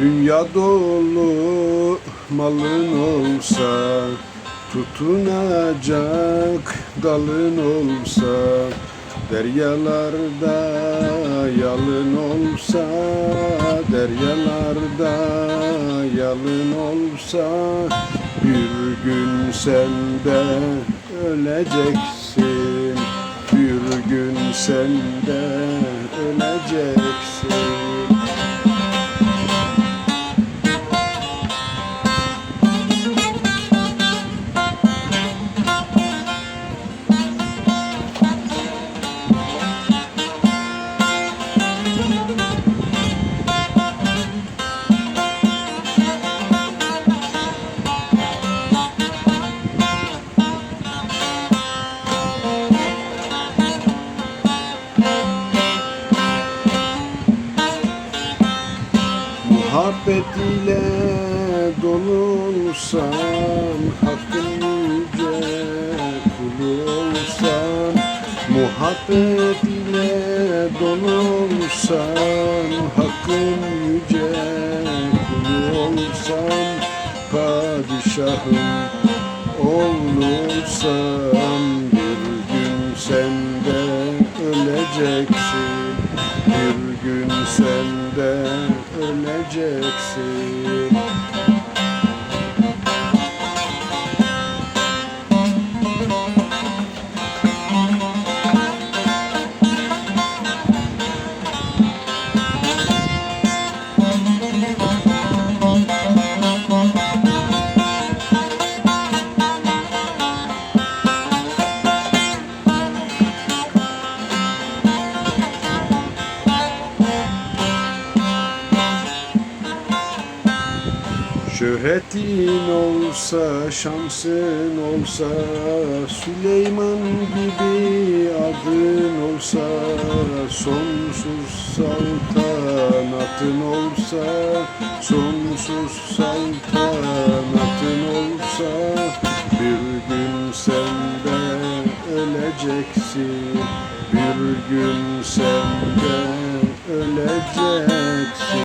Dünya dolu malın olsa Tutunacak dalın olsa Deryalarda yalın olsa Deryalarda yalın olsa Bir gün sen de öleceksin Bir gün sen de öleceksin Muhabbet ile dolulsam Hakkın yüce kulu olsam Muhabbet ile dolulsam Hakkın yüce kulu olsam Padişahın oğlu olsam Bir gün sen de öleceksin. Bir gün sen de öleceksin Şöhretin olsa, şansın olsa Süleyman gibi adın olsa Sonsuz saltanatın olsa Sonsuz saltanatın olsa Bir gün sen de öleceksin Bir gün sen de öleceksin